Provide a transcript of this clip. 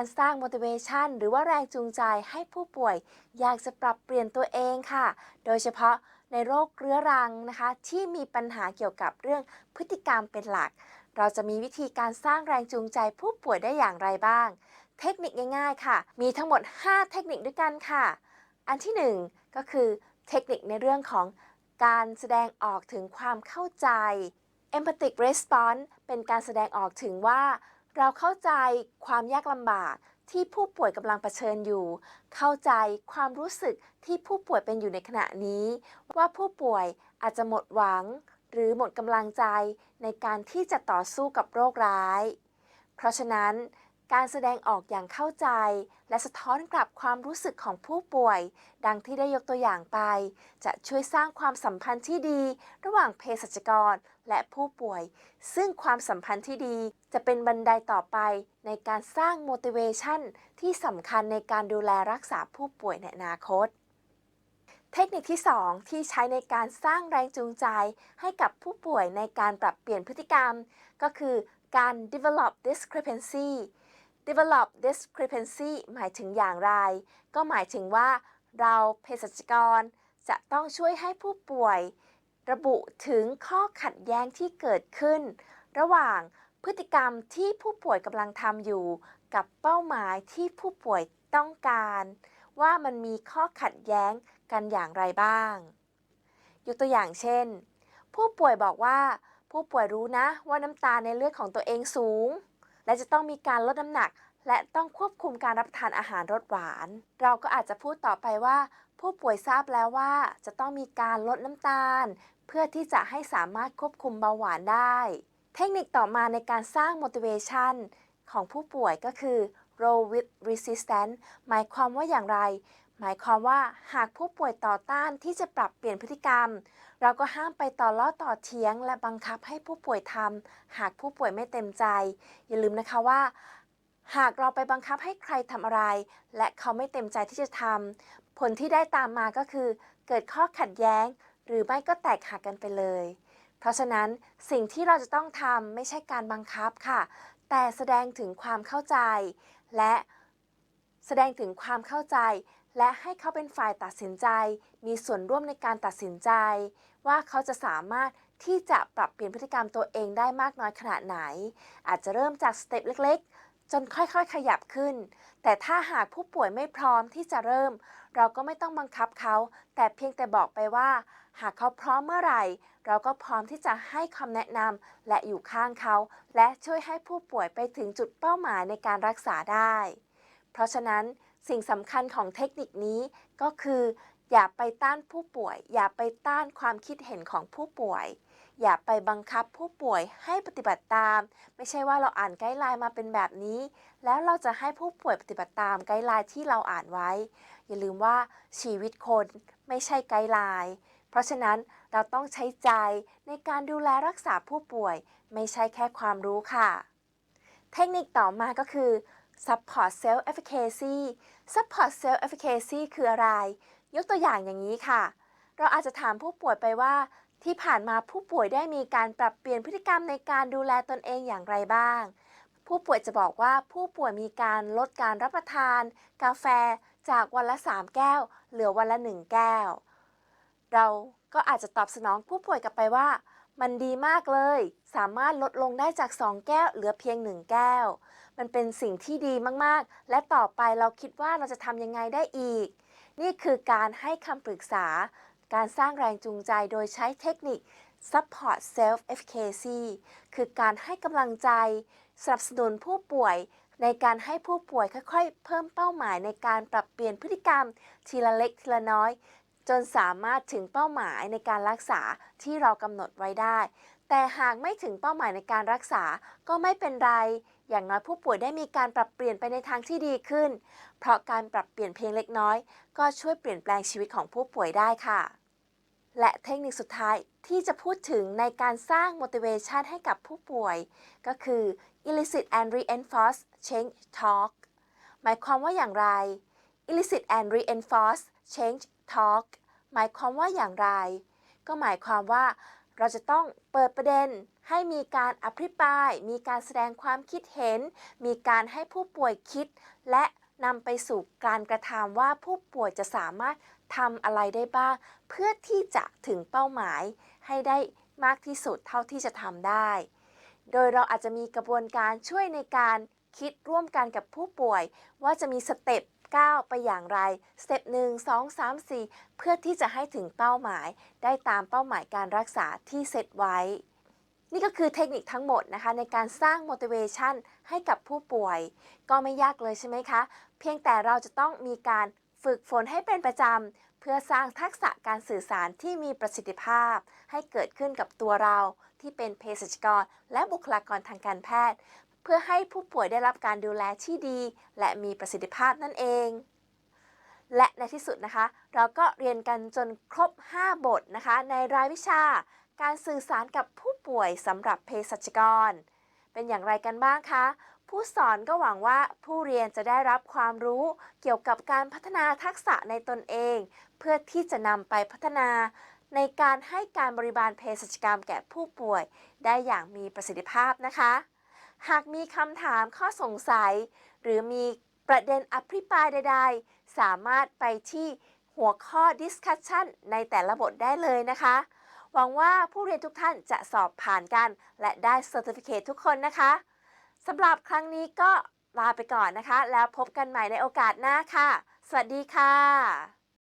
การสร้าง motivation หรือว่าแรงจูงใจให้ผู้ป่วย อยากจะปรับเปลี่ยนตัวเองค่ะ โดยเฉพาะในโรคเรื้อรังนะคะ ที่มีปัญหาเกี่ยวกับเรื่องพฤติกรรมเป็นหลัก เราจะมีวิธีการสร้างแรงจูงใจผู้ป่วยได้อย่างไรบ้าง เทคนิคง่ายๆค่ะ มีทั้งหมด 5 เทคนิคด้วยกันค่ะ อันที่ 1 ก็คือเทคนิคในเรื่องของการแสดงออกถึงความเข้าใจ empathic response เป็นการแสดงออกถึงว่า เราเข้าใจความยากลำบากที่ผู้ป่วยกำลังเผชิญอยู่ เข้าใจความรู้สึกที่ผู้ป่วยเป็นอยู่ในขณะนี้ ว่าผู้ป่วยอาจจะหมดหวัง หรือหมดกำลังใจในการที่จะต่อสู้กับโรคร้าย เพราะฉะนั้น การแสดงออกอย่างเข้าใจ และสะท้อนกลับความรู้สึกของผู้ป่วย ดังที่ได้ยกตัวอย่างไป จะช่วยสร้างความสัมพันธ์ที่ดี ระหว่างเภสัชกรและผู้ป่วย ซึ่งความสัมพันธ์ที่ดีจะเป็นบันไดต่อไปในการสร้าง motivation ที่สำคัญในการดูแลรักษาผู้ป่วยในอนาคตเทคนิคที่ 2 ที่ใช้ในการสร้างแรงจูงใจให้กับผู้ป่วยในการปรับเปลี่ยนพฤติกรรม ก็คือการ develop discrepancy develop discrepancy หมายถึงอย่างไร ก็หมายถึงว่าเราเภสัชกร จะต้องช่วยให้ผู้ป่วย ระบุถึงข้อขัดแย้งที่เกิดขึ้น ระหว่างพฤติกรรมที่ผู้ป่วยกำลังทำอยู่ กับเป้าหมายที่ผู้ป่วยต้องการ ว่ามันมีข้อขัดแย้งกันอย่างไรบ้าง ยกตัวอย่างเช่น ผู้ป่วยบอกว่า ผู้ป่วยรู้นะว่าน้ำตาในเลือดของตัวเองสูง และจะต้องมีการลดน้ำหนัก และต้องควบคุมการรับประทานอาหารรสหวาน เราก็อาจจะพูดต่อไปว่า ผู้ป่วยทราบแล้วว่า จะต้องมีการลดน้ำตาล เพื่อที่จะให้สามารถควบคุมเบาหวานได้ เทคนิคต่อมาในการสร้าง motivation ของผู้ป่วยก็คือ roll with resistance หมายความว่าอย่างไร หมายความว่าหากผู้ป่วยต่อต้านที่จะปรับเปลี่ยนพฤติกรรม เราก็ห้ามไปต่อล้อต่อเทียง และบังคับให้ผู้ป่วยทำหากผู้ป่วยไม่เต็มใจ อย่าลืมนะคะว่า หากเราไปบังคับให้ใครทำอะไร และเขาไม่เต็มใจที่จะทำผลที่ได้ตามมาก็คือ เกิดข้อขัดแย้ง หรือไม่ก็แตกหักกันไปเลย เพราะฉะนั้นสิ่งที่เราจะต้องทำไม่ใช่การบังคับค่ะ แต่แสดงถึงความเข้าใจ และแสดงถึงความเข้าใจ และให้เขาเป็นฝ่ายตัดสินใจ มีส่วนร่วมในการตัดสินใจ ว่าเขาจะสามารถที่จะปรับเปลี่ยนพฤติกรรมตัวเองได้มากน้อยขนาดไหน อาจจะเริ่มจากสเต็ปเล็กๆ จนค่อยๆ ขยับขึ้น แต่ถ้าหากผู้ป่วยไม่พร้อมที่จะเริ่ม เราก็ไม่ต้องบังคับเขา แต่เพียงแต่บอกไปว่า หากเขาพร้อมเมื่อไหร่ เราก็พร้อมที่จะให้คำแนะนำและอยู่ข้างเขา และช่วยให้ผู้ป่วยไปถึงจุดเป้าหมายในการรักษาได้ เพราะฉะนั้น สิ่งสำคัญของเทคนิคนี้ก็คือ อย่าไปต้านผู้ป่วย อย่าไปต้านความคิดเห็นของผู้ป่วย อย่าไปบังคับผู้ป่วยให้ปฏิบัติตาม ไม่ใช่ว่าเราอ่านไกด์ไลน์มาเป็นแบบนี้ แล้วเราจะให้ผู้ป่วยปฏิบัติตามไกด์ไลน์ที่เราอ่านไว้ อย่าลืมว่าชีวิตคนไม่ใช่ไกด์ไลน์เพราะฉะนั้นเราต้องใช้ใจในการดูแลรักษาผู้ป่วย ไม่ใช่แค่ความรู้ค่ะ เทคนิคต่อมาก็คือ support self efficacy support self efficacy คืออะไร ยกตัวอย่างอย่างนี้ค่ะ เราอาจจะถามผู้ป่วยไปว่า ที่ผ่านมาผู้ป่วยได้มีการปรับเปลี่ยนพฤติกรรมในการดูแลตนเองอย่างไรบ้าง ผู้ป่วยจะบอกว่าผู้ป่วยมีการลดการรับประทาน กาแฟจากวันละ 3 แก้ว เหลือวันละ 1 แก้ว เราก็อาจจะตอบสนองผู้ป่วยกลับไปว่า มันดีมากเลย สามารถลดลงได้จาก 2 แก้วเหลือเพียง 1 แก้ว มันเป็นสิ่งที่ดีมากๆ และต่อไปเราคิดว่าเราจะทำยังไงได้อีก นี่คือการให้คำปรึกษา การสร้างแรงจูงใจโดยใช้เทคนิค support self efficacy คือการให้กำลังใจ สนับสนุนผู้ป่วยในการให้ผู้ป่วยค่อยๆ เพิ่มเป้าหมายในการปรับเปลี่ยนพฤติกรรมทีละเล็กทีละน้อย จนสามารถถึงเป้าหมายในการรักษาที่เรากำหนดไว้ได้ แต่หากไม่ถึงเป้าหมายในการรักษาก็ไม่เป็นไร อย่างน้อยผู้ป่วยได้มีการปรับเปลี่ยนไปในทางที่ดีขึ้น เพราะการปรับเปลี่ยนเพียงเล็กน้อย ก็ช่วยเปลี่ยนแปลงชีวิตของผู้ป่วยได้ค่ะ และเทคนิคสุดท้ายที่จะพูดถึงในการสร้าง motivation ให้กับผู้ป่วย ก็คือ elicit and reinforce change talk หมายความว่าอย่างไร elicit and reinforce change talk หมายความว่าอย่างไร ก็หมายความว่า เราจะต้องเปิดประเด็นให้มีการอภิปราย มีการแสดงความคิดเห็น มีการให้ผู้ป่วยคิด และนำไปสู่การกระทำว่าผู้ป่วยจะสามารถทำอะไรได้บ้าง เพื่อที่จะถึงเป้าหมายให้ได้มากที่สุดเท่าที่จะทำได้ โดยเราอาจจะมีกระบวนการช่วยในการคิดร่วมกันกับผู้ป่วย ว่าจะมีสเต็ป ก้าวไปอย่างไรสเต็ป1 2 3 4เพื่อที่จะให้ถึงเป้าหมาย ได้ตามเป้าหมายการรักษาที่เซตไว้ นี่ก็คือเทคนิคทั้งหมดนะคะ ในการสร้าง motivation ให้กับผู้ป่วย ก็ไม่ยากเลยใช่ไหมคะ เพียงแต่เราจะต้องมีการฝึกฝนให้เป็นประจำ เพื่อสร้างทักษะการสื่อสารที่มีประสิทธิภาพ ให้เกิดขึ้นกับตัวเราที่เป็นเภสัชกร และบุคลากรทางการแพทย์ เพื่อให้ผู้ป่วยได้รับการดูแลที่ดี และมีประสิทธิภาพนั่นเอง และในที่สุดนะคะ เราก็เรียนกันจนครบ 5 บทนะคะ ในรายวิชาการสื่อสารกับผู้ป่วยสำหรับเภสัชกร เป็นอย่างไรกันบ้างคะ ผู้สอนก็หวังว่าผู้เรียนจะได้รับความรู้เกี่ยวกับการพัฒนาทักษะในตนเอง เพื่อที่จะนำไปพัฒนาในการให้การบริบาลเภสัชกรรมแก่ผู้ป่วยได้อย่างมีประสิทธิภาพนะคะ หากมีคำถามข้อสงสัย หรือมีประเด็นอภิปรายใด ๆ สามารถไปที่หัวข้อ discussion ในแต่ละบทได้เลยนะคะ หวังว่าผู้เรียนทุกท่านจะสอบผ่านกัน และได้ Certificate ทุกคนนะคะสำหรับครั้งนี้ก็ลาไปก่อนนะคะ แล้วพบกันใหม่ในโอกาสหน้าค่ะ สวัสดีค่ะ